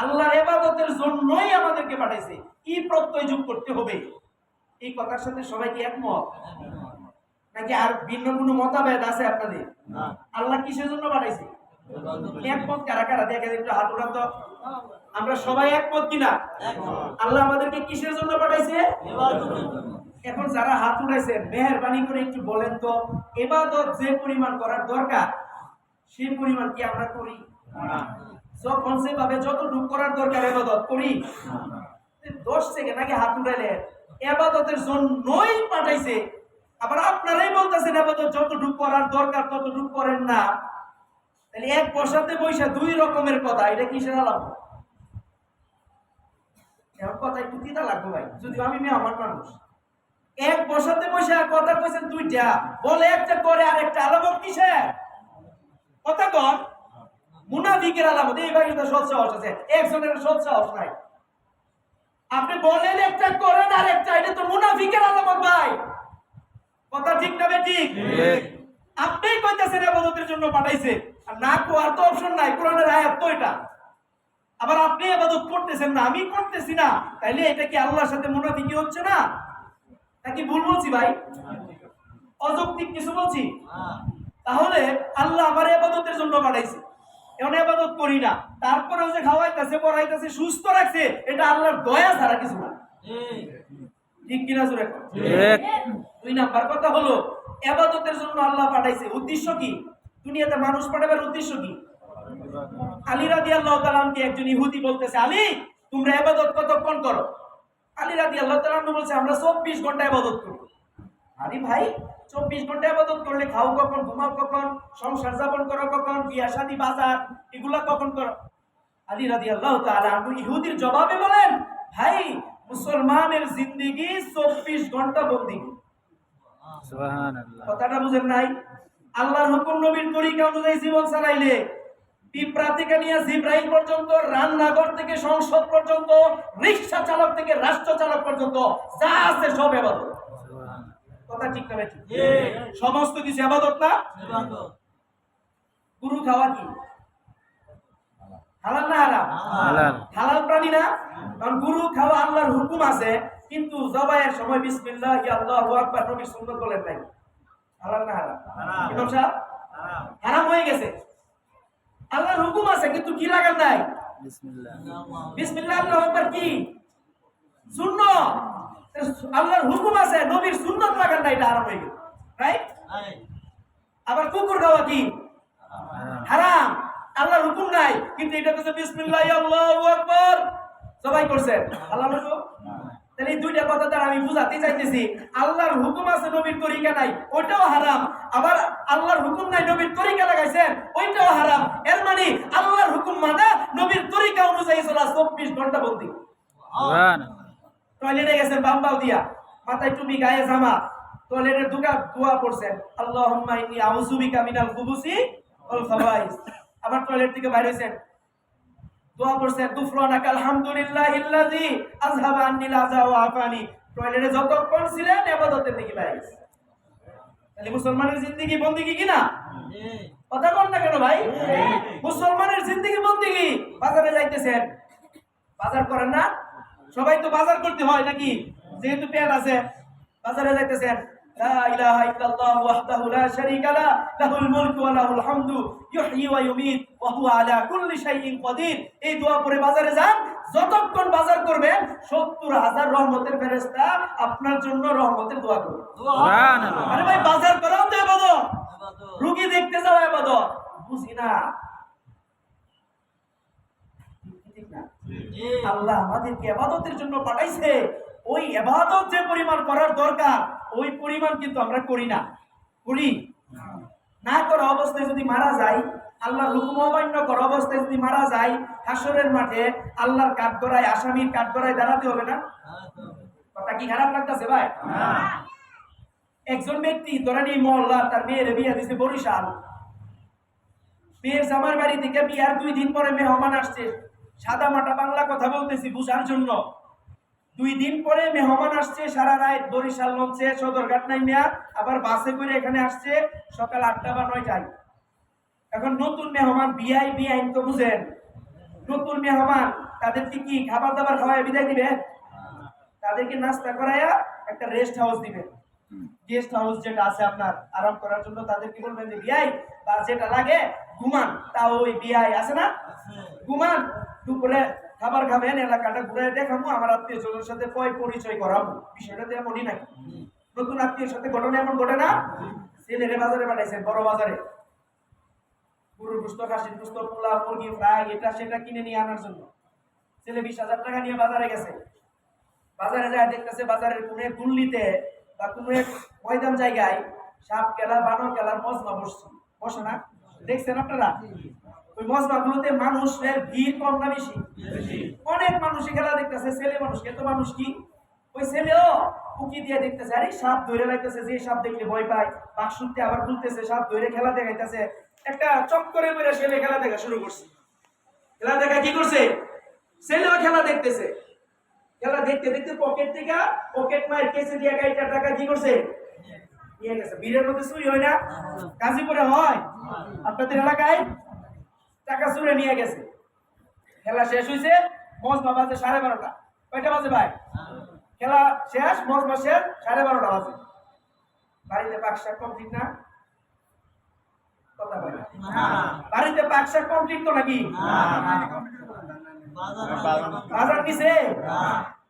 আল্লাহর এবাদতের জন্যই আমাদেরকে পাঠাইছে। কি প্রত্যয় যোগ করতে হবে? এই কথার সাথে সবাই কি একমত? নাকি আর ভিন্ন কোনো মতাভেদ আছে আপনাদের? আল্লাহ কিসের জন্য পাঠাইছে? একমত কারা কারা? দেখেন একটু হাত উঠান তো। আমরা সবাই একমত কিনা? আল্লাহ আমাদেরকে কিসের জন্য পাঠাইছে? এখন যারা হাত উঠাইছেন মেহরবানি করে একটু বলেন তো এবাদত যে পরিমাণ করার দরকার সেই পরিমাণ কি আমরা করি? যখন সেভাবে যতটুকু করার দরকার এবাদত করি। দশ সেকেন্ড আগে হাত উঠাইলেন এবাদতের জন্যই পাঠাইছে। আবার আপনারাই বলতেছেন এবাদত যতটুকু করার দরকার ততটুকু করেন না। তাহলে এক বসাতে বৈশা দুই রকমের কথা এটা কিসের আলাপ? এখন কথা একটু তিতা লাগবে ভাই যদিও আমি মেয়ে আমার মানুষ। এক বসাতে বসে কথা কইছেন দুইটা বলে একটা করে আর একটা আলামত কিসের? কথা কন। মুনাফিকের আলামত এই ভাই তো সৎ সাহস আছে একজনের সৎ সাহস নাই। আপনি বলেন একটা করেন আর একটা এটা তো মুনাফিকের আলামত ভাই। কথা ঠিক না ঠিক? আপনি কইতেছেন আবাদতের জন্য পাঠাইছে আর না কোয়ার তো অপশন নাই কোরআনের আয়াত তো এটা। আবার আপনি আবাদত করতেছেন না আমি করতেছি না তাইলে এটা কি আল্লাহর সাথে মুনাফিকি হচ্ছে না? নাকি ভুল বলছি ভাই? অযৌক্তিক কিছু বলছি? তাহলে আল্লাহ আমার আবাদতের জন্য পাঠাইছে। এখন আবাদত করি না। তারপরেও যে খাওয়াইতেছে পড়াইতেছে সুস্থ রাখছে এটা আল্লাহর দয়া ছাড়া কিছু না। ঠিক কিনা জোরে দুই নাম্বার কথা হলো আবাদতের জন্য আল্লাহ পাঠাইছে। উদ্দেশ্য কি? দুনিয়াতে মানুষ পাঠাবার উদ্দেশ্য কি? আলী রাদি আল্লাহ তালামকে একজন ইহুদি বলতেছে আলী তোমরা আবাদত কতক্ষণ করো? আলী রাদি আল্লাহ তালাম বলছে আমরা চব্বিশ ঘণ্টা আবাদত করি আরে ভাই চব্বিশ ঘণ্টা আবাদত করলে খাও কখন ঘুমাও কখন সংসার যাপন করো কখন বিয়া শাদি বাজার এগুলা কখন করো? আলী রাদি আল্লাহ ইহুদির জবাবে বলেন ভাই মুসলমানের জিন্দেগি চব্বিশ ঘণ্টা বন্দি। কথাটা বুঝেন নাই? আল্লাহর হুকুম নবীর তরিকা অনুযায়ী জীবন চালাইলে পিঁপড়া থেকে নিয়ে জিব্রাইল পর্যন্ত রান্নাঘর থেকে সংসদ পর্যন্ত রিক্সা চালক থেকে রাষ্ট্র চালক পর্যন্ত যা আছে সব এবাদত। কথা ঠিক না ঠিক। সমস্ত কিছু আবাদত না? গুরু খাওয়া কি? হালাল না হারাম? হালাল। প্রাণী না? কারণ গুরু খাওয়া আল্লাহর হুকুম আছে কিন্তু জবাইয়ের সময় বিসমিল্লাহ আল্লাহু আকবার নবীর সুন্নাত বলেন নাই। হালাল না হারাম? ইমাম সাহেব? হারাম। হয়ে গেছে। আল্লাহর হুকুম আছে কিন্তু কি লাগান নাই? বিসমিল্লাহ আল্লাহু আকবার কি? সুন্নাত। আল্লাহর হুকুম আছে নবীর সুন্নাত লাগান নাই এটা হারাম হয়ে গেছে রাইট আবার কুকুর খাওয়া কি? হারাম। আল্লাহর হুকুম নাই কিন্তু এটা তো বিসমিল্লাহ আল্লাহু আকবার। সবাই করছেন? আল্লাহ হুকুম তাহলে এই দুইটা কথা দ্বারা আমি বুঝাতে চাইতেছি। আল্লাহর হুকুম আছে নবীর তরিকা নাই ওইটাও হারাম। আবার আল্লাহর হুকুম নাই নবীর তরিকা লাগাইছেন ওইটাও হারাম। এর মানে আল্লাহর হুকুম মানা নবীর তরিকা অনুযায়ী চলা চব্বিশ ঘণ্টা বন্দি। টয়লেটে গেছেন বাম্বাও দিয়া। মাথায় টুপি গায়ে জামা। টয়লেটের দুকা দোয়া পড়ছেন। আল্লাহুম্মা ইন্নী আউযু মিনাল খুবুসি ওয়াল খাবাইস। আবার টয়লেট থেকে বাইরে হইছেন। দোয়া পড়ছেন গুফরানাকা আলহামদুলিল্লাহিল্লাযী আযহাবা আন্নিল আযা ওয়া আফানি। টয়লেটে যতক্ষণ ছিলেন ইবাদতের দিকে বাইরে গেছেন। তাহলে মুসলমানের জিন্দেগি বন্দিগি কি না কথা বল না কেন ভাই? মুসলমানের জিন্দেগি বন্দিগি বাজারে যাইতেছেন। বাজার করেন না? সবাই তো বাজার করতে হয় নাকি? যেহেতু পেট আছে বাজারে যাইতেছেন। কুল্লি এই দোয়া পড়ে বাজারে যান যতক্ষণ বাজার করবেন 70 হাজার রহমতের ফেরেশতা আপনার জন্য রহমতের দোয়া করবে। আরে ভাই বাজার করাও তো রুগী দেখতে যাও বুঝি না ঠিক না আল্লাহ আমাদেরকে এবাদতের জন্য পাঠাইছে। ওই এবাদত যে পরিমাণ করার দরকার, ওই পরিমাণ কিন্তু আমরা করি না। করি? না করা অবস্থায় যদি মারা যায় আল্লাহর হুকুম অমান্য করা অবস্থায় যদি মারা যায় হাসরের মাঠে আল্লাহর কাঠগড়ায়, আসামির কাঠগড়ায় দাঁড়াতে হবে না? কথা কি খারাপ লাগতেছে ভাই? একজন ব্যক্তি ধরেন এই মহল্লা, তার মেয়ের বিয়ে দিছে বরিশাল। মেয়ের জামার বাড়ি থেকে বিয়ার দুই দিন পরে মেহমান আসছে। সাদা মাটা বাংলা কথা বলতেছি বুঝার জন্য। দুই দিন পরে মেহমান আসছে, সারা রাত বরিশাল লঞ্চে, সদরঘাট নাইমিয়া, আবার বাসে করে এখানে আসছে সকাল আটটা বা নয়টায়। এখন নতুন মেহমান বিআই বিআইন তো বুঝেন। নতুন মেহমান, তাদেরকে কি খাবার দাবার খাওয়ায় বিদায় দিবে? তাদেরকে নাস্তা করাইয়া একটা রেস্ট হাউস দিবে। গেস্ট হাউস যেটা আছে আপনার, আরাম করার জন্য তাদেরকে বলবেন যে বিয়াই বা যেটা লাগে, ঘুমান। তা ওই বিয়াই আছে না? ঘুমান। দুপুরে খাবার খাবেন এলাকাটা ঘুরে দেখাবো, আমার আত্মীয় স্বজনের সাথে পয় পরিচয় করাবো। বিষয়টা তো এমনই নাকি? নতুন আত্মীয়ের সাথে ঘটনা এমন ঘটে না? ছেলেরে বাজারে পাঠাইছেন বড় বাজারে। গরুর গুস্ত, খাসির গুস্ত, পোলা, মুরগি, ফ্রাই, এটা সেটা কিনে নিয়ে আনার জন্য। ছেলে বিশ হাজার টাকা নিয়ে বাজারে গেছে। বাজারে যায়, দেখতেছে বাজারের কোন গুল্লিতে বা কোন ময়দান জায়গায় সাপ কেলা, বানর কেলার মজমা বসছে। বসে না? দেখছেন আপনারা? ওই মজমাগুলোতে মানুষের ভিড় কম না বেশি? অনেক মানুষই খেলা দেখতেছে ছেলে মানুষ এত মানুষ কি? ওই ছেলেও উকি দিয়ে দেখতেছে আরে সাপ ধরে লাগতেছে যে সাপ দেখলে ভয় পায় বাক্সুতে আবার খুলতেছে সাপ ধরে খেলা দেখাইতেছে। একটা চক্করে মেরে ছেলে খেলা দেখা শুরু করছে। খেলা দেখা কি করছে? ছেলেও খেলা দেখতেছে। খেলা দেখতে দেখতে পকেট থেকে পকেট মায়ের কেসে দিয়ে গাড়িটা টাকা কি করছে? নিয়ে গেছে। বীরের মধ্যে চুরি হয় না? গাজীপুরে হয়? আপনাদের এলাকায়? টাকা চুরে নিয়ে গেছে। খেলা শেষ হয়েছে মজমা বাজে সাড়ে বারোটা। কয়টা বাজে ভাই? খেলা শেষ মজমা শেষ সাড়ে বারোটা বাজে। বাড়িতে পাক শাক কমপ্লিট না? কথা বলে। বাড়িতে পাক কমপ্লিট তো নাকি? বাজার নিছে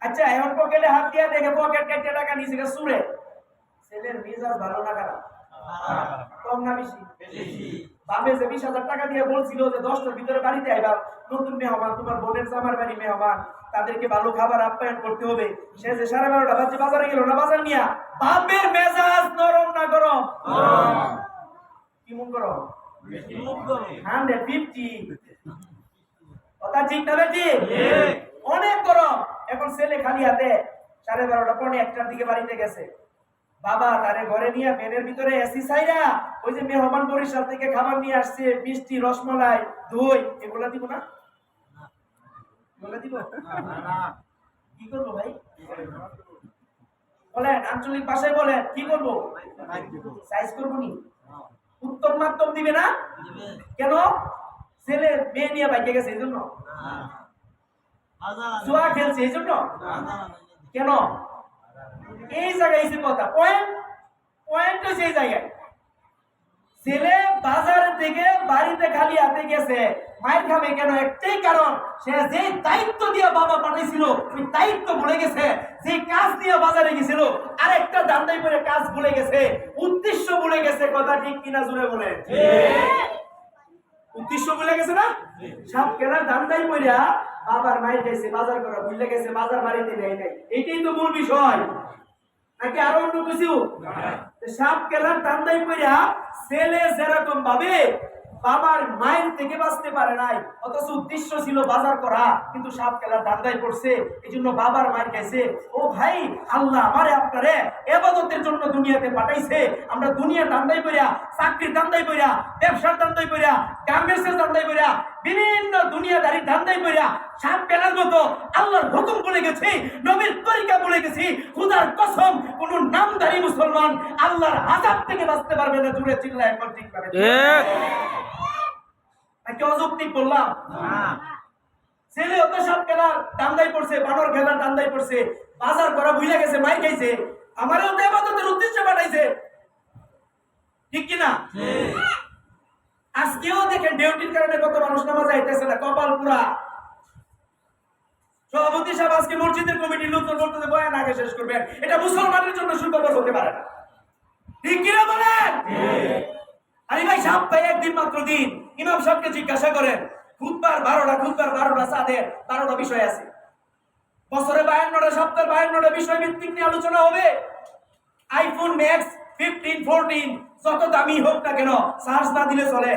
আচ্ছা এখন পকেটে হাত দিয়ে দেখে পকেট কেটে টাকা নিছে সুরে ছেলের মেজাজ ভালো না খারাপ? কম না বেশি। বামে যে বিশ হাজার টাকা দিয়ে বলছিল যে দশটার ভিতরে বাড়িতে আইবা। নতুন মেহমান তোমার বোনের জামার বাড়ি মেহমান। তাদেরকে ভালো খাবার আপ্যায়ন করতে হবে। সে যে সাড়ে বারোটা বাজে বাজারে গেল না বাজার নিয়া? বাপের মেজাজ নরম না গরম? কি মন গরম? Hundred fifty. কথা ঠিক না বেটি? অনেক গরম। এখন ছেলে খালি হাতে সাড়ে বারোটা পৌনে একটার দিকে বাড়িতে গেছে। বাবা তারে ঘরে নিয়ে ফ্যানের ভিতরে এসি সাইরা ওই যে মেহমান বরিশাল থেকে খাবার নিয়ে আসছে মিষ্টি রসমালাই দই এগুলা দিব না? এগুলা দিব? কি করব ভাই? বলেন আঞ্চলিক ভাষায় বলেন কি করব? সাইজ করব নি? উত্তম মাধ্যম দিবে না? কেন? ছেলে মেয়ে নিয়ে বাইকে গেছে এই জন্য। জুয়া খেলছে এই জন্য? কেন? এই জায়গায় এসে কথা পয়েন্ট পয়েন্ট হচ্ছে এই জায়গায়। ছেলে বাজার থেকে বাড়িতে খালি হাতে গেছে মায়ের খাবে কেন? একটাই কারণ সে যে দায়িত্ব দিয়ে বাবা পাঠাইছিল ওই দায়িত্ব ভুলে গেছে যে কাজ দিয়ে বাজারে গেছিল আরেকটা দান্দাই করে কাজ ভুলে গেছে উদ্দেশ্য ভুলে গেছে কথা ঠিক কিনা জুড়ে বলে উদ্দেশ্য ভুলে গেছে না? সাপ কেনার দান্দাই পড়িয়া বাবার মায়ের গেছে বাজার করা ভুলে গেছে বাজার বাড়িতে নেয় নাই। এইটাই তো মূল বিষয়। নাকি আরও অন্য কিছু? সাপ কেলার টান্দাই কইরা ছেলে যেরকম ভাবে বাবার মায়ের থেকে বাঁচতে পারে নাই, অথচ উদ্দেশ্য ছিল বাজার করা, কিন্তু সাপ খেলার দান্দায় পড়ছে এই জন্য বাবার মায়ের গেছে ও ভাই, আল্লাহ আমারে আপনারে এবাদতের জন্য দুনিয়াতে পাঠাইছে, আমরা দুনিয়া দান্দাই পড়িয়া চাকরির দান্দাই পড়িয়া ব্যবসার দান্দাই পড়িয়া গার্মেন্টসের দান্দাই পড়িয়া বিভিন্ন দুনিয়াদারি দান্দাই পড়িয়া সাপ পেলার মতো আল্লাহর হুকুম বলে গেছি নবীর তরিকা বলে গেছি খুদার কসম কোন নামধারী মুসলমান আল্লাহর আজাব থেকে বাঁচতে পারবে না জুড়ে চিল্লায় একবার ঠিক পাবে নাকি অযৌক্তিক বললাম? ছেলে অত সব খেলার দান্দাই পড়ছে বানর খেলার দান্দাই পড়ছে বাজার করা ভুলে গেছে মাই খাইছে আমারও তো এবাদতের উদ্দেশ্যে পাঠাইছে। ঠিক কিনা আজকেও দেখেন ডিউটির কারণে কত মানুষ নামাজ আইতেছে না, কপাল পুরা। সভাপতি সাহেব আজকে মসজিদের কমিটির লোকজন বলতেছে, বয়ান আগে শেষ করবেন। এটা মুসলমানের জন্য সুখবর হতে পারে না। ঠিক কিনা বলেন? আরে ভাই সপ্তাহে একদিন মাত্র দিন। ইমাম সাহেবকে জিজ্ঞাসা করেন খুদবার বারোটা খুদবার বারোটা, সাদের বারোটা বিষয় আছে। বছরে বায়ান্নটা, সপ্তাহে বায়ান্নটা বিষয় ভিত্তিক নিয়ে আলোচনা হবে। আইফোন ম্যাক্স ফিফটিন ফোরটিন যত দামি হোক না কেন চার্জ না দিলে চলে।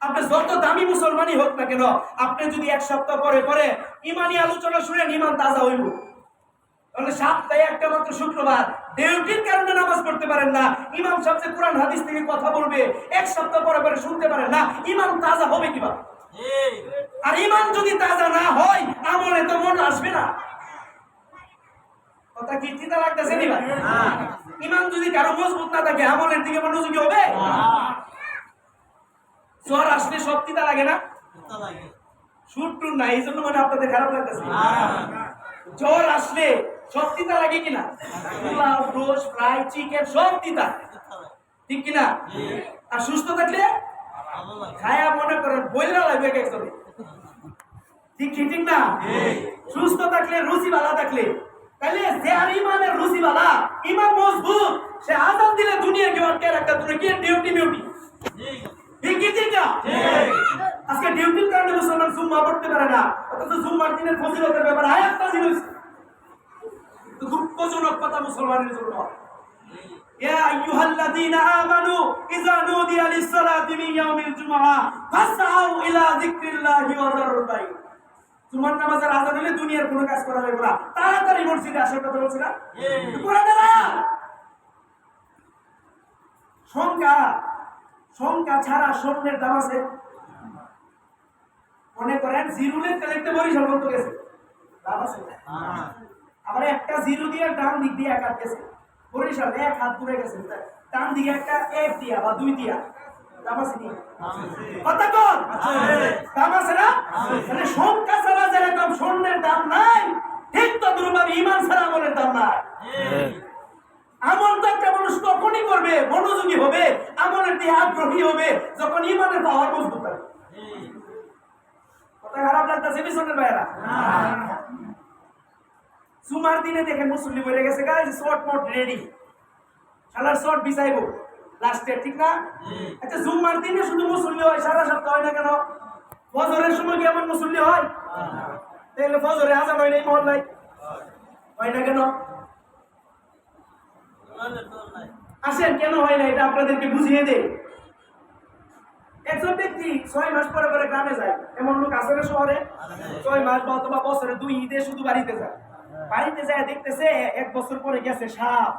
আপনি যত দামি মুসলমানই হোক না কেন আপনি যদি এক সপ্তাহ পরে পরে ইমানি আলোচনা শুনেন ইমান তাজা হইব। তাহলে সপ্তাহে একটা মাত্র শুক্রবার ডিউটির কারণে নামাজ পড়তে পারেন না। ইমাম সাহেব কোরআন হাদিস থেকে কথা বলবে এক সপ্তাহ পরে পরে শুনতে পারেন না। ইমান তাজা হবে কীভাবে? আর ইমান যদি তাজা না হয় আমলে তো মন আসবে না। কথা কি চিন্তা লাগতেছে নি ভাই? ইমান যদি কারও মজবুত না থাকে আমলের দিকে মনোযোগী হবে? জ্বর আসলে সব চিন্তা লাগে না? সুর টুর নাই এই জন্য মানে আপনাদের খারাপ লাগতেছে। জ্বর আসলে সব তিতা লাগে কিনা? পোলাও রোজ ফ্রাই চিকেন সব তিতা ঠিক কিনা? আর সুস্থ থাকলে? খায়া মনে করেন বইলা লাগবে এক একজনে। ঠিক ঠিক না? সুস্থ থাকলে রুচি ভালো থাকলে তাহলে যে আর ইমানের রুচি ভালা ইমান মজবুত সে আজাদ দিলে দুনিয়া কি আটকে রাখতে তুমি কি ডিউটি ডিউটি ঠিক কি ঠিক না আজকে ডিউটির কারণে মুসলমান জুম্মা পড়তে পারে না অথচ জুম্মার দিনের ফজিলতের ব্যাপার আয়াতটা জিনিস তো দুঃখজনক কথা মুসলমানের জন্য يا أيها الذين آمنوا إذا نودي للصلاة من يوم الجمعة فاسعوا إلى ذكر الله وذروا البيع তোমার নামাজের আজান হলে দুনিয়ার কোনো কাজ করা যাবে না। তাড়াতাড়ি মসজিদে আসার কথা বলছি না? কোরআনের আয়াত। সংখ্যা সংখ্যা ছাড়া স্বর্ণের দাম আছে। মনে করেন জিরুলের কালেক্টে বরিশাল পর্যন্ত গেছে। লাভ আছে। আবার একটা জিরো দিয়ে ডান দিক দিয়ে এক হাত গেছে। বরিশাল এক হাত দূরে গেছে। ডান দিকে একটা এক দিয়া বা দুই দিয়া। দাম মানে ইমান একটা মানুষ তখনই মনোযোগী হবে, আমলের দিকে আগ্রহী হবে, যখন ইমানের পাওয়ার মজবুত সুমার দিনে দেখেন মুসল্লি বলে গেছে গাইজ শর্ট মোট রেডি শালার শর্ট বিছাইবো। লাস্টে ঠিক না? আচ্ছা জুম্মার দিনে শুধু মুসল্লি হয় সারা সপ্তাহ হয় না কেন? ফজরের সময় কি এমন মুসল্লি হয়? তাহলে ফজরে আজান হয় না এই মহল্লায়? হয়। না কেন? আসেন কেন হয় না? এটা আপনাদেরকে বুঝিয়ে দেয় একজন ব্যক্তি ছয় মাস পরে পরে গ্রামে যায়। এমন লোক আছে না শহরে? ছয় মাস বা অথবা বছরে দুই ঈদে শুধু বাড়িতে যায়। বাড়িতে যায় দেখতেছে এক বছর পরে গেছে সাপ।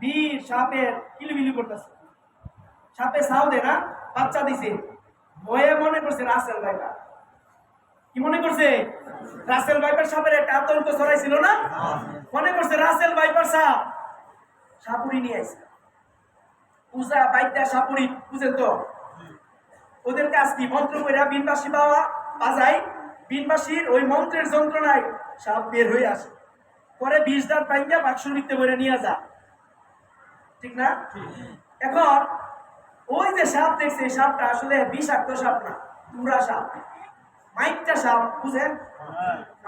বীর সাপের কিলিবিলি করতেছে। সাপে সাও দে না বাচ্চা দিছে। ভয়ে মনে করছে রাসেল ভাইপার কি মনে করছে? রাসেল ভাইপার সাপের একটা আতঙ্ক ছড়াইছিল না? মনে করছে রাসেল ভাইপার সাপ সাপুরি নিয়ে আসছে পূজা বাইদ্যা সাপুরি বুঝেন তো? ওদের কাজ কি? মন্ত্র কইরা বিনবাসী বাবা বাজাই বিনবাসীর ওই মন্ত্রের যন্ত্রণায় সাপ বের হয়ে আসে। পরে বিষ দাঁত পাইঙ্গা বাক্সর ভিতরে বইরা নিয়ে যা। ঠিক না? এখন ওই যে সাপ দেখছে এই সাপটা আসলে বিষাক্ত সাপ না পুরা সাপ। মাইকটা সাপ বুঝেন?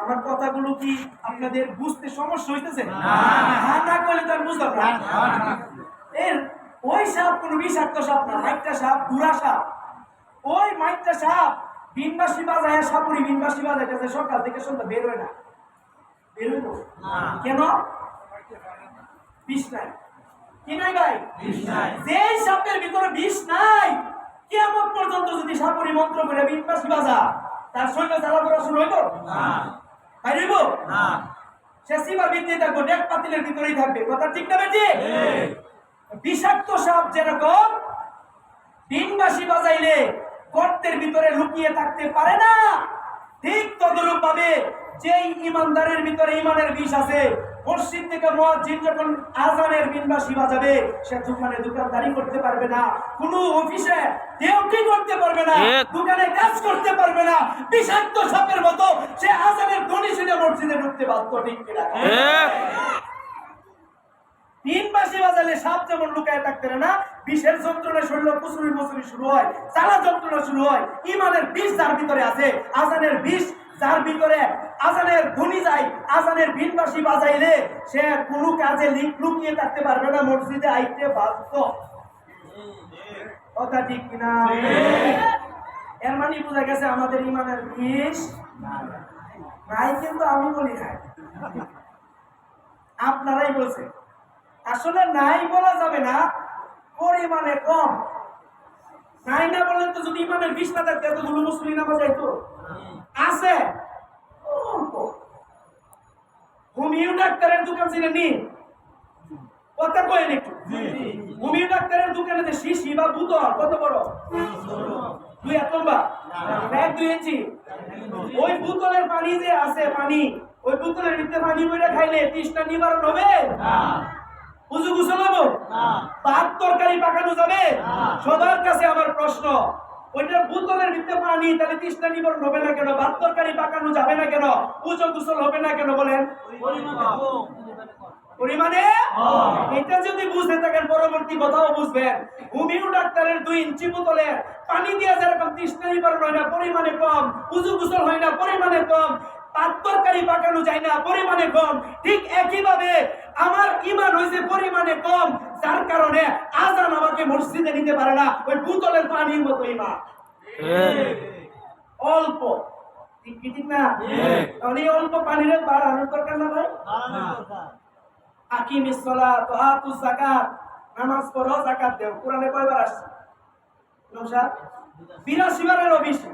আমার কথাগুলো কি আপনাদের বুঝতে সমস্যা হইতেছে? হ্যাঁ না করলে তো আমি বুঝলাম না। এর ওই সাপ কোনো বিষাক্ত সাপ না মাইকটা সাপ পুরা সাপ। ওই মাইকটা সাপ বিনবাসী বাজায় সাপুরি বিনবাসী বাজাইতেছে সকাল থেকে সন্ধ্যা বের হয় না। বের হইব? কেন? বিষ নাই। কি নাই ভাই? যে সাপের ভিতরে বিষ নাই কেমন পর্যন্ত যদি সাপুরি মন্ত্র করে বিনবাসী বাজা? তার সৈন্য চালা করা শুরু হইব? ভাই হইব সে সীমার ভিত্তি থাকব ডেক পাতিলের ভিতরেই থাকবে। কথা ঠিক না বেটি? বিষাক্ত সাপ যেরকম ডিমবাসী বাজাইলে গর্তের ভিতরে লুকিয়ে থাকতে পারে না ঠিক তদরূপ ভাবে যেই ইমানদারের ভিতরে ইমানের বিষ আছে মসজিদ থেকে মুয়াজ্জিন যখন আজানের বিনবাসী বাজাবে সে দোকানে দোকানদারি করতে পারবে না। কোনো অফিসে ডিউটি করতে পারবে না দোকানে কাজ করতে পারবে না। বিষাক্ত সাপের মতো সে আজানের ধ্বনি শুনে মসজিদে ঢুকতে বাধ্য ঠিক কিনা মাসে বাজালে সাপ যেমন লুকায় থাকতে না বিষের যন্ত্রণা শরীর কুসুরি মুসুরি শুরু হয় জ্বালা যন্ত্রণা শুরু হয়। ইমানের বিষ যার ভিতরে আছে আজানের বিষ যার ভিতরে আজানের ধ্বনি যায়, আজানের বিনবাসী বাজাইলে সে কোনো কাজে লিক লুকিয়ে থাকতে পারবে না, মসজিদে আইতে বাধ্য। কথা ঠিক কিনা? এর মানে বোঝা গেছে আমাদের ইমানের বিষ নাই। কিন্তু আমি বলি নাই। আপনারাই বলছেন। আসলে নাই বলা যাবে না, পরিমাণে কম। নাই না বললেন তো যদি ইমানের বিষ না থাকতে, এতগুলো মুসলিম নামা যাইতো আছে। হোমিও ডাক্তারের দোকান ছিল নি? কথা কয়েন একটু। হোমিও ডাক্তারের দোকানে যে শিশি বা বোতল কত বড়? দুই লম্বা? এক দুই ইঞ্চি? ওই বোতলের পানি যে আছে পানি ওই বোতলের ভিতরে পানি বইটা খাইলে তৃষ্ণা নিবারণ হবে? উজু গুছল হব ভাত তরকারি পাকানো যাবে? সবার কাছে আমার প্রশ্ন ওইটা বোতলের ভিতরে পানি তাহলে তৃষ্ণা নিবারণ হবে না কেন? ভাত তরকারি পাকানো যাবে না কেন? পুজো হবে না কেন বলেন? পরিমাণে এটা যদি বুঝতে থাকেন পরবর্তী কথাও বুঝবেন। হোমিও ডাক্তারের দুই ইঞ্চি বোতলে পানি দিয়ে যেরকম তৃষ্ণা নিবারণ হয় না পরিমাণে কম। পুজো গুসল হয় না পরিমাণে কম। পাত তরকারি পাকানো যায় না পরিমাণে কম। ঠিক একইভাবে আমার ইমান হয়েছে পরিমাণে কম যার কারণে আজান আমাকে মসজিদে নিতে পারে না ওই বোতলের পানির মতো ইমান অল্প। ঠিক কি ঠিক না? তাহলে অল্প পানির বাড়ানোর দরকার না ভাই? আকিমিস সালাত ওয়া আতুজ যাকাত নামাজ পড়ো যাকাত দেও। কোরআনে কয়বার আসছে? নমস্কার 82 বারেরও বেশি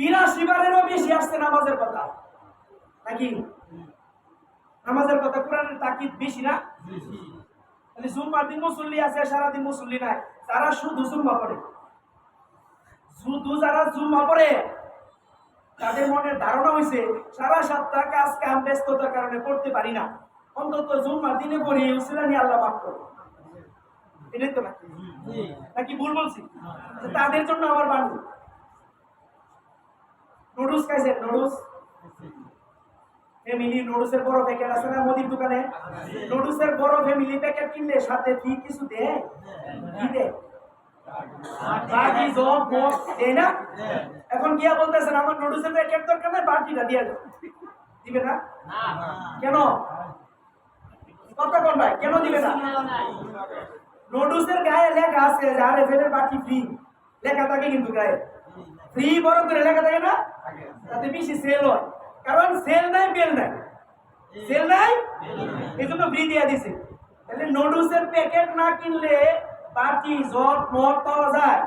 82 বারেরও বেশি আসছে নামাজের কথা। নাকি? নামাজের কথা কোরআনের তাকিদ বেশি না? তাহলে জুম্মার দিন মুসল্লি আছে সারাদিন মুসল্লি নাই। তারা শুধু জুম্মা পড়ে। শুধু যারা জুম্মা পড়ে তাদের মনের ধারণা হয়েছে সারা সপ্তাহ কাজ কাম ব্যস্ততার কারণে পড়তে পারি না। অন্তত জুম্মার দিনে পড়ি উসিলানি আল্লাহ মাফ করো এটাই তো নাকি? নাকি ভুল বলছি? তাদের জন্য আমার বাণী। নুডলস খাইছেন নুডলস ফ্যামিলি নুডলসের বড় প্যাকেট আছে না মোদির দোকানে? নুডলসের বড় ফ্যামিলি প্যাকেট কিনলে সাথে ফ্রি কিছু দেয় কি দেয় বাকি জব মগ দেয় না? এখন গিয়া বলতেছেন, আমার নুডলসের প্যাকেট দরকার নাই, বাকিটা দিয়ে দাও। দিবে না? কেন? কতক্ষণ ভাই? কেন দিবে না? নুডলসের গায়ে লেখা আছে যে আরে ফেলের বাকি ফ্রি লেখা থাকে কিন্তু গায়ে। ফ্রি বড় করে লেখা থাকে না? তাতে বেশি সেল হয়। কারণ সেল নাই বেল নাই। সেল নাই? এই জন্য ফ্রি দিয়ে দিছে। তাহলে নুডলসের প্যাকেট না কিনলে বাকি জট মদ পাওয়া যায়।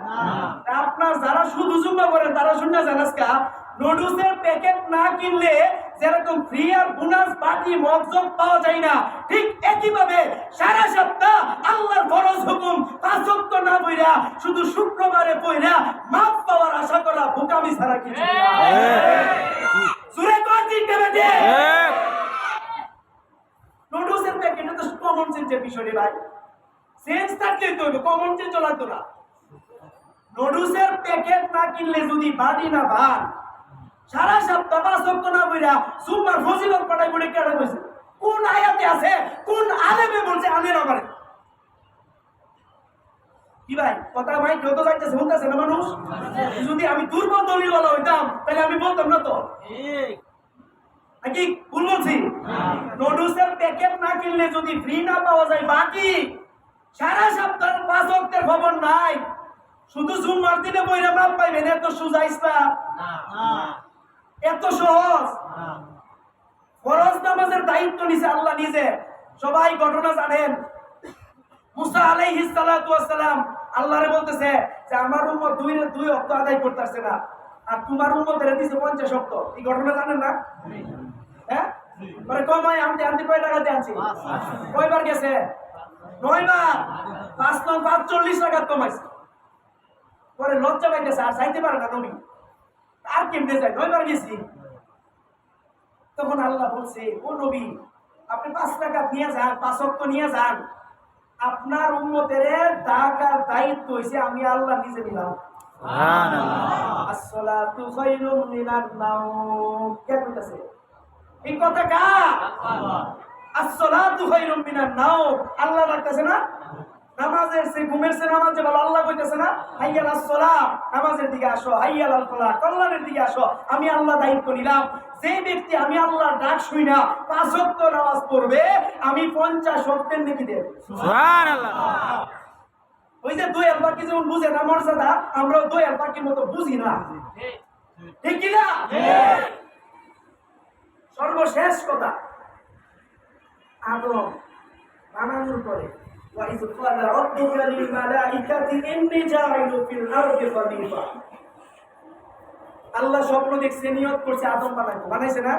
আপনার যারা শুধু জুম্মা করেন তারা শুনে যান আজকা। নুডলসের প্যাকেট না কিনলে যেরকম ফ্রি আর বোনাস বাকি মগজব পাওয়া যায় না, ঠিক একইভাবে সারা সপ্তাহ আল্লাহর ফরজ হুকুম পাঁচ না বইরা শুধু শুক্রবারে বইরা মাপ পাওয়ার আশা করা বোকামি ছাড়া কিছু নুডলসের প্যাকেট তো কমন বিষয় ভাই। সেন্স থাকলে তো কমন সেন্স লাগতো না। প্যাকেট না কিনলে যদি বাড়ি না ভাত সারা সপ্তাহ পাঁচ সপ্তাহ না বইরা সুমার ফজিলত পড়াই বলে কেডা কইছে কোন আয়াতে আছে? কোন আলেমে বলছে আলের আমারে? কি ভাই, কথা ভাই যত যাইতেছে শুনতেছে না মানুষ? যদি আমি দুর্বল দলিওয়ালা হইতাম, তাহলে আমি বলতাম না তো? নাকি ভুল বলছি? নুডলসের প্যাকেট না কিনলে যদি ফ্রি না পাওয়া যায়, বাকি? সারা সপ্তাহ পাঁচ অক্টের খবর নাই। শুধু জুম্মার দিনে বইরা মাপ পাইবেন, এত সোজা ইসলাম। এত সহজ। ফরজ নামাজের দায়িত্ব নিছে আল্লাহ নিজে। সবাই ঘটনা জানেন। মুসা আলাইহিস সালাতু ওয়াসসালাম আল্লাহরে বলতেছে যে আমার উম্মত দুই দুই অক্ত আদায় করতেছে না। আর তোমার উম্মত উম্মতের দিছে 50 অক্ত এই ঘটনা জানেন না? হ্যাঁ? পরে কমাই আনতে আনতে কয় টাকাতে আনছি? কয়বার গেছে? নয়বার পাঁচ নয় পাঁচচল্লিশ টাকা কমাইছে। পরে লজ্জা পাইতেছে আর চাইতে পারে না নবী। আর কেমনে যায়? নয়বার গেছি। তখন আল্লাহ বলছে ও নবী আপনি পাঁচ টাকা নিয়ে যান পাঁচ অক্ট নিয়ে যান। আপনার উন্মতের দাগ আর দায়িত্ব হয়েছে আমি আল্লাহ নিজে নিলাম। এই কথা কা আসসালাতু খায়রুম মিনান নাওম। আল্লাহ রাখতেছে না? নামাজের সে ঘুমের সে নামাজ ভালো আল্লাহ কইতেছে না হাইয়াল আসসালাহ নামাজের দিকে আসো হাইয়াল আল ফালাহ কল্যাণের দিকে আসো আমি আল্লাহ দায়িত্ব নিলাম। যে ব্যক্তি আমি আল্লাহর ডাক শুই না পাঁচ ওয়াক্ত নামাজ পড়বে আমি পঞ্চাশ ওয়াক্তের নেকি দেব। ওই যে দুই আলবাকি যেমন বুঝে না মর্যাদা আমরা দুই আলবাকির মতো বুঝি না। ঠিক কি না? সর্বশেষ কথা আদম বানানোর পরে وَإِذْ قَالَ رَبُّكَ لِلْمَلَائِكَةِ إِنِّي جَاعِلٌ فِي الْأَرْضِ خَلِيفَةً আল্লাহ স্বপ্ন দেখছে নিয়ত করছে আদম বানাইবো বানাইছে না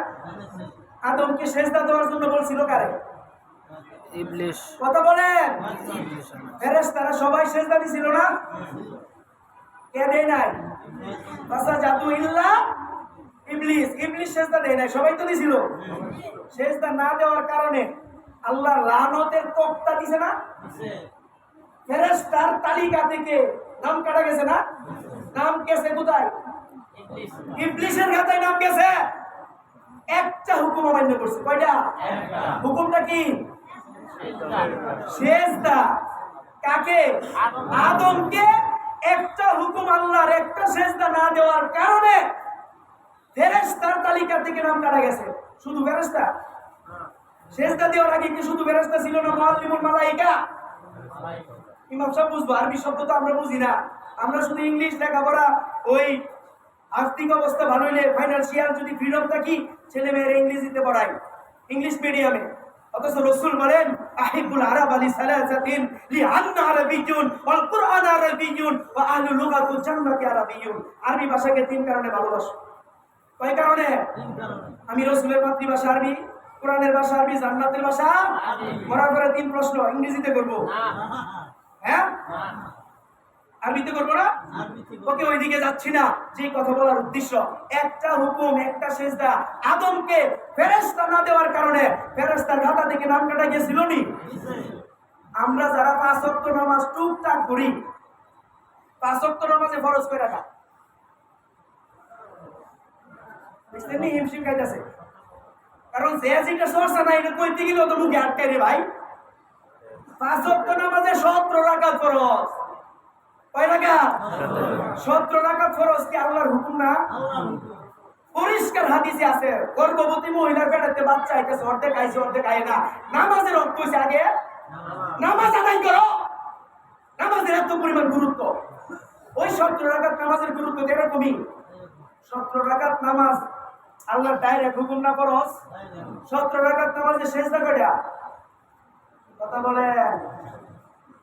আদমকে সেজদা দেওয়ার জন্য বলছিল কারে ইবলিশ কথা বলেন ফেরেশতারা সবাই সেজদা দিছিল না কে দেয় নাই বাসা জাদু ইল্লা ইবলিস ইবলিস সেজদা দেয় নাই সবাই তো দিছিল সেজদা না দেওয়ার কারণে আল্লাহ লানতের তক্তা দিছে না? ফেরেশতার তালিকা থেকে নাম কাটা গেছে না? নাম গেছে কোথায়? ইবলিশের খাতায় নাম গেছে। একটা হুকুম অমান্য করছে। কয়টা? হুকুমটা কি? সেজদা। কাকে? আদমকে একটা হুকুম আল্লাহর একটা সেজদা না দেওয়ার কারণে ফেরেশতার তালিকা থেকে নাম কাটা গেছে। শুধু ফেরেশতা? সেজদা দেওয়ার আগে কি শুধু ফেরেশতা ছিল না মুআল্লিমুল মালাইকা? ইমাম সাহেব বুঝব আরবি শব্দ তো আমরা বুঝি না। আমরা শুধু ইংলিশ লেখাপড়া ওই আর্থিক অবস্থা ভালো হইলে ফাইন্যান্সিয়াল যদি ফ্রিডম থাকি ছেলে মেয়েরা ইংরেজিতে পড়াই ইংলিশ মিডিয়ামে অথচ রসুল বলেন আহিবুল আরব আলী সালাসাতিন লি আন্না আরাবিয়ুন ওয়াল কুরআন আরাবিয়ুন ওয়া আহলু লুগাতুল জান্নাতি আরাবিয়ুন। আরবি ভাষাকে তিন কারণে ভালোবাসো। কয় কারণে। আমি রসুলের মাতৃভাষা আরবি। কোরআনের ভাষা আরবি জান্নাতের ভাষা? মরার পরে তিন প্রশ্ন ইংরেজিতে করব। হ্যাঁ? আরবিতে করব না? ওকে ওইদিকে যাচ্ছি না। যে কথা বলার উদ্দেশ্য একটা হুকুম একটা সেজদা আদমকে ফেরেশতা না দেওয়ার কারণে ফেরেশতার খাতা থেকে নাম কাটা গিয়েছিল নি? আমরা যারা পাঁচ ওয়াক্ত নামাজ টুকটাক করি পাঁচ ওয়াক্ত নামাজে ফরজ করে রাখা হিমশিম খাইতেছে। কারণ যে যেটা চর্চা নাই, এটা কইতে গেলেও তো মুখে আটকাই রে ভাই। পাঁচ ওয়াক্ত নামাজে সতেরো রাকাত ফরজ। কয় রাকাত? সতেরো রাকাত ফরজ কি আল্লাহর হুকুম না? পরিষ্কার হাদিসে আছে, গর্ভবতী মহিলার পেটাতে বাচ্চা আইতেছে, অর্ধেক আইছে, অর্ধেক আয় না। নামাজের অর্থ হইছে আগে, নামাজ আদায় করো। নামাজের এত পরিমাণ গুরুত্ব। ওই সতেরো রাকাত নামাজের গুরুত্ব এরকমই। সতেরো রাকাত নামাজ আল্লাহর ডাইরেক্ট হুকুম না ফরজ সতেরো রাকাত নামাজে শেষ কয়টা কথা বলেন।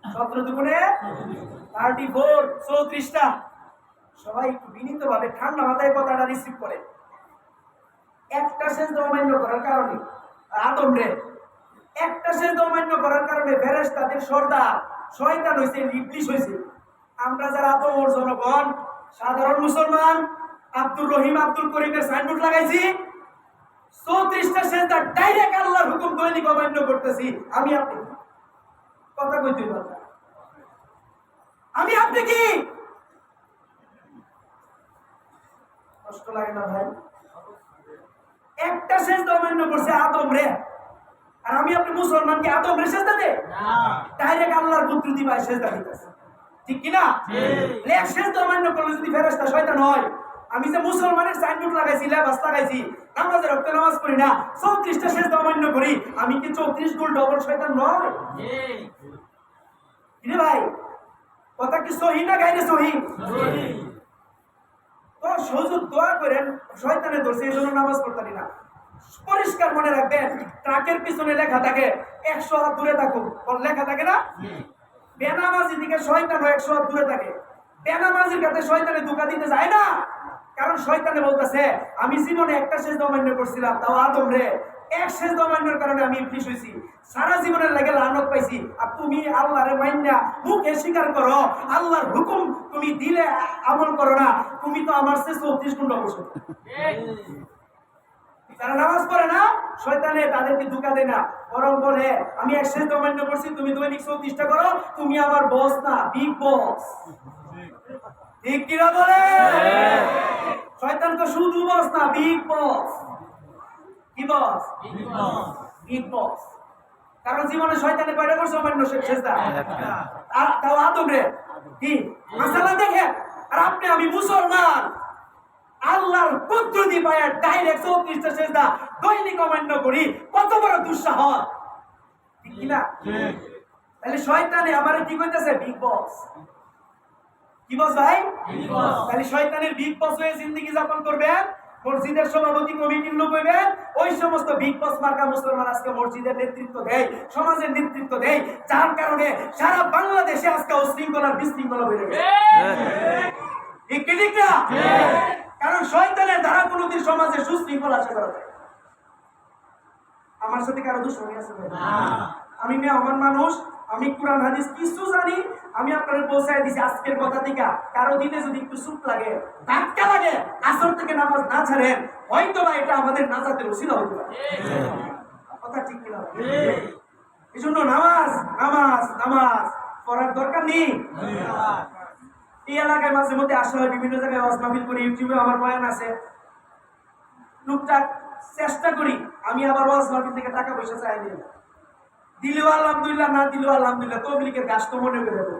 সতেরো দুগুণে থার্টি ফোর চৌত্রিশটা। সবাই বিনীত ভাবে ঠান্ডা মাথায় কথাটা রিসিভ করে একটা শেষ অমান্য করার কারণে, আদম রে, একটা শেষ অমান্য করার কারণে ফেরেস তাদের সর্দার, শয়তান হয়েছে ইবলিশ হয়েছে আমরা যারা আদম ওর জনগণ, সাধারণ মুসলমান আব্দুর রহিম আব্দুল করিমের সাইনবোর্ড লাগাইছি। চৌত্রিশটা সেজদা ডাইরেক্ট আল্লাহর হুকুম দৈনিক অমান্য করতেছি। আমি আপনি কথা কইতে কথা আমি আপনি কি? কষ্ট লাগে না ভাই? একটা শেষ অমান্য করছে আদম রে। আর আমি আপনি মুসলমানকে আদম রে শেষ দে ডাইরেক্ট আল্লাহর পুত্র দিবা শেষ দিতেছে। ঠিক কি না লেখ শেষ অমান্য করলে যদি ফেরেশতা শয়তান হয় আমি যে মুসলমানের সাইনবোর্ড লাগাইছি লেবাস লাগাইছি নামাজের রক্ত নামাজ করি না চৌত্রিশটা শেষ অমান্য করি আমি কি চৌত্রিশ গুণ ডবল শয়তান নয়? কিরে ভাই কথা কি সহি না গাইরে সহি? তো দোয়া করেন শয়তানে ধরছে এই জন্য নামাজ না। পরিষ্কার মনে রাখবেন ট্রাকের পিছনে লেখা থাকে একশো হাত দূরে ওর লেখা থাকে না? বেনামাজি দিকে শয়তান একশো হাত দূরে থাকে। বেনামাজির কাছে শয়তানে ধোকা দিতে যায় না। কারণ শয়তানে বলতেছে, আমি জীবনে একটা শেষ অমান্য করছিলাম, তাও আদম রে। এক শেষ অমান্যর কারণে আমি ইবলিশ হয়েছি সারা জীবনের লাগে লানত পাইছি। আর তুমি আল্লাহরে মাইন্যা মুখে স্বীকার করো, আল্লাহর হুকুম তুমি দিলে আমল করো না, তুমি তো আমার সে চৌত্রিশ গুণ অবশ্য যারা নামাজ পড়ে না, শয়তানে তাদেরকে ধোকা দেয় না। বরং বলে, আমি এক শেষ অমান্য করছি, তুমি দৈনিক চৌত্রিশটা করো, তুমি আমার বস না বিগ বস ঠিক কিনা বলে? শয়তান তো শুধু বস না বিগ বস কি বস বিগ বস কারণ জীবনে শয়তানে কয়টা করছে অমান্য শেষদা আর- তাও আদম রে। কি? মাসালা দেখে আর আপনি আমি মুসলমান। আল্লাহর পুত্র দিয়ে পায় ডাইরেক্ট চৌত্রিশটা শেষদা দৈনিক অমান্য করি। কত বড় দুঃসাহস। ঠিক কিনা তাহলে শয়তানে আমার কি কইতেছে? বিগ বস কি বস ভাই? তাহলে শয়তানের বিগ বস হয়ে জিন্দগি যাপন করবেন মসজিদের সভাপতি কমিটির লোক হইবেন ওই সমস্ত বিগ বস মার্কা মুসলমান আজকে মসজিদের নেতৃত্ব দেয় সমাজের নেতৃত্ব দেয় যার কারণে সারা বাংলাদেশে আজকে উশৃঙ্খলার বিশৃঙ্খলা বেড়ে গেছে। ঠিক কি ঠিক না? কারণ শয়তানের দ্বারা কোনোদিন সমাজে সুশৃঙ্খলা আসে করা যায় আমার সাথে কারও দুশ্মনী আছে? আমি মেহমান মানুষ আমি কোরআন হাদিস কিছু জানি আমি আপনাদের পৌঁছায় দিছি আজকের কথা থেকে। কারও দিনে যদি একটু সুখ লাগে ধাক্কা লাগে আসর থেকে নামাজ না ছাড়েন হয়তো বা এটা আমাদের নাজাতের উসিলা হতে পারে। কথা ঠিক কিনা? এই জন্য নামাজ নামাজ নামাজ পড়ার দরকার নেই। এই এলাকায় মাঝে মধ্যে আসা হয় বিভিন্ন জায়গায় ওয়াজ মাহফিল করি ইউটিউবে আমার বয়ান আছে। টুকটাক চেষ্টা করি আমি আবার ওয়াজ মাহফিল থেকে টাকা পয়সা চাই নি দিলেও আলহামদুলিল্লাহ না দিলেও আলহামদুলিল্লাহ তবলিকের গাছ তো মনে করে দেবো।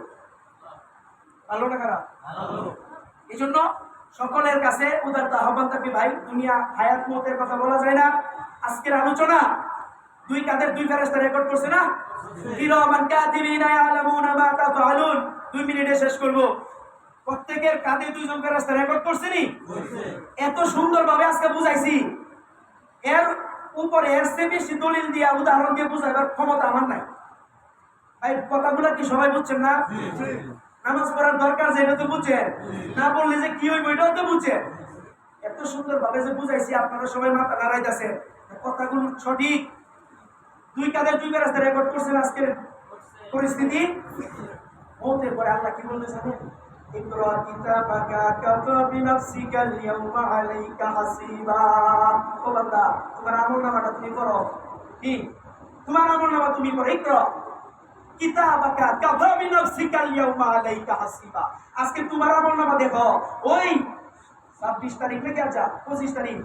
ভালো না খারাপ? এই জন্য সকলের কাছে উদারতা আহ্বান থাকবে ভাই দুনিয়া হায়াত মতের কথা বলা যায় না। আজকের আলোচনা দুই কাদের দুই ফেরেস্তা রেকর্ড করছে না? দুই মিনিটে শেষ করব। প্রত্যেকের কাঁধে দুইজন ফেরেস্তা রেকর্ড করছে নি? এত সুন্দরভাবে আজকে বুঝাইছি। এর উপরে এর চেয়ে বেশি দলিল দিয়া উদাহরণ দিয়ে বুঝাইবার ক্ষমতা আমার নাই। ভাই কথাগুলো কি সবাই বুঝছেন না? নামাজ পড়ার দরকার যে এটা তো বুঝছেন না বললে যে কি হইব এটাও তো বুঝছেন এত সুন্দর ভাবে যে বুঝাইছি আপনারা সবাই মাথা নাড়াইতেছে কথাগুলো সঠিক। দুই কাদের দুই রাস্তা রেকর্ড করছেন আজকের পরিস্থিতি। মৌতের পরে আল্লাহ কি বলতে জানেন اقرأ كتابك كفى بنفسك اليوم عليك حسيبا ও বান্দা তোমার আমল নামাটা তুমি করো কি তোমার আমল নামা তুমি করো ইকরা কিতাবাকা কাফা বিনাফসিকা আল-ইয়াওমা আলাইকা হাসিবা আজকে তোমার আমলনামা দেখো ওই 26 তারিখ নাকি আচ্ছা 25 তারিখ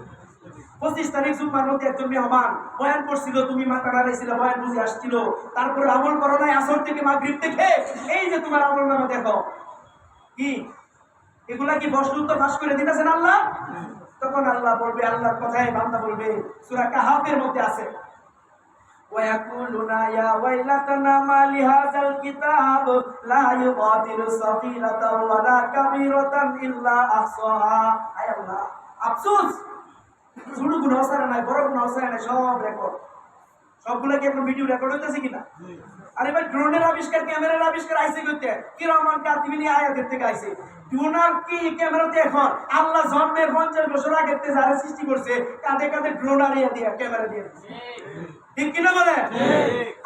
25 তারিখ জুম্মার মধ্যে একজন মেহমান বয়ান করছিল তুমি মাথা নাড়াইছিল বয়ান বুঝে আসছিল তারপরে আমল করো নাই আসর থেকে মাগরিব থেকে এই যে তোমার আমলনামা দেখো কি এগুলা কি প্রশ্ন উত্তর ফাঁস করে দিতেছেন আল্লাহ তখন আল্লাহ বলবে আল্লাহর কথাই বান্দা বলবে সূরা কাহাফের মধ্যে আছে ويقولون يا ويلتنا ما لهذا الكتاب لا يغادر صغيرة ولا كبيرة إلا أحصاها আয় আল্লাহ আফসোস ছোট গুণ অবস্থায় নাই বড় গুণ অবস্থায় নাই সব রেকর্ড সবগুলো কি এখন ভিডিও রেকর্ড হইতেছে কিনা আরে ভাই ড্রোনের আবিষ্কার ক্যামেরার আবিষ্কার আইছে করতে। কি রহমান কাতিবিনী আয়াতের থেকে আইছে ড্রোনার কি ক্যামেরাতে এখন? আল্লাহ জন্মের পঞ্চাশ বছর আগে যারা সৃষ্টি করছে কাঁধে কাঁধে ড্রোন আর ইয়া দিয়ে ক্যামেরা দিয়ে। ঠিক কিনা বলে?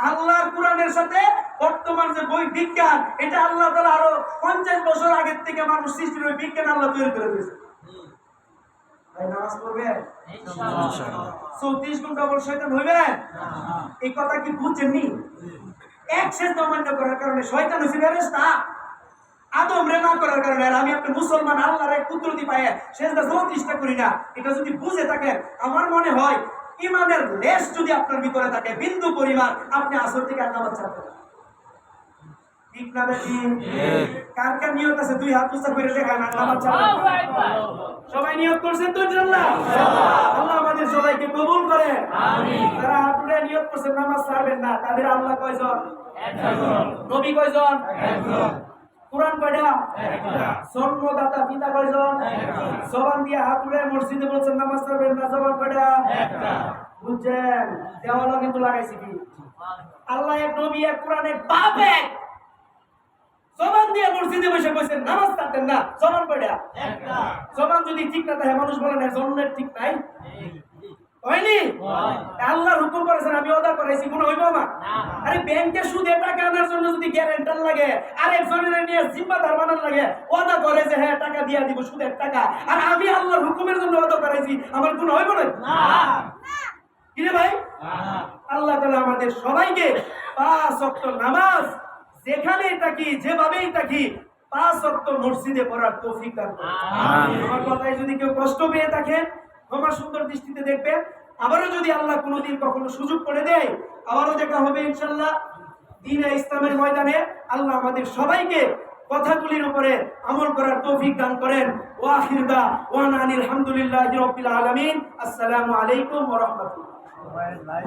আল্লাহর কোরআনের সাথে বর্তমান যে বই বিজ্ঞান এটা আল্লাহ তাআলা আরও পঞ্চাশ বছর আগের থেকে মানুষ সৃষ্টির ওই বিজ্ঞান আল্লাহ তৈরি করে দিয়েছে। চৌত্রিশ ঘণ্টা বড় শয়তান হইবে এই কথা কি বুঝছেননি? এক শেষ অমান্য করার কারণে শয়তান আদম রে না করার কারণে আমি একটা মুসলমান আল্লাহর এক কুদরতি পায়ে শেষদা চৌত্রিশটা করি না এটা যদি বুঝে থাকেন, আমার মনে হয় ইমানের লেশ যদি আপনার ভিতরে থাকে, বিন্দু পরিমাণ আপনি আসর থেকে নামাজ ছাড়তে। ঠিক না বেশি কার কার নিয়ত আছে? দুই হাত উঁচা করে দেখান। সবাই নিয়োগ করছেন তো ইনশাআল্লাহ? আল্লাহ আমাদের সবাইকে কবুল করে তারা হাত তুলে নিয়োগ করছেন নামাজ ছাড়বেন না। তাদের আল্লাহ কয়জন? নবী কয়জন? কোরআন কয়টা? জন্মদাতা পিতা কয়জন? জবান দিয়ে হাত তুলে মসজিদে বলছেন নামাজ ছাড়বেন না। জবান কয়টা? বুঝছেন? দেওয়ালও কিন্তু লাগাইছি কি? আল্লাহ এক নবী এক কোরআন এক বাপ এক জবান দিয়ে মসজিদে বসে কইছেন নামাজ না। জবান কয়টা জবান যদি ঠিক না থাকে মানুষ বলে না জন্মের ঠিক নাই। হয়নি? আল্লাহ হুকুম করেছেন আমি অদা করাইছি কোনো হইব না। আরে ব্যাংকে সুদে টাকা আনার জন্য যদি গ্যারান্টার লাগে নিয়ে জিম্মাদার বানার লাগে অদা করে যে হ্যাঁ টাকা দিয়া দিব সুদের টাকা। আর আমি আল্লাহর হুকুমের জন্য অদা করাইছি আমার কোনো হইব না? কিরে ভাই? আল্লাহ তাআলা আমাদের সবাইকে পাঁচ ওয়াক্ত নামাজ যেখানেই থাকি যেভাবেই থাকি পাঁচ ওয়াক্ত মসজিদে পড়ার তৌফিক দান করুন। আমার কথায় যদি কেউ কষ্ট পেয়ে থাকেন ক্ষমা সুন্দর দৃষ্টিতে দেখবেন। আবারও যদি আল্লাহ কোনোদিন কখনো সুযোগ করে দেয় আবারও দেখা হবে ইনশাল্লাহ দিনে ইসলামের ময়দানে আল্লাহ আমাদের সবাইকে কথাগুলির উপরে আমল করার তৌফিক দান করেন। ওয়াহিরদা ওয়ান আনিল হামদুলিল্লাহ রাব্বিল আলামিন। আসসালামু আলাইকুম ওয়া রাহমাতুল্লাহ।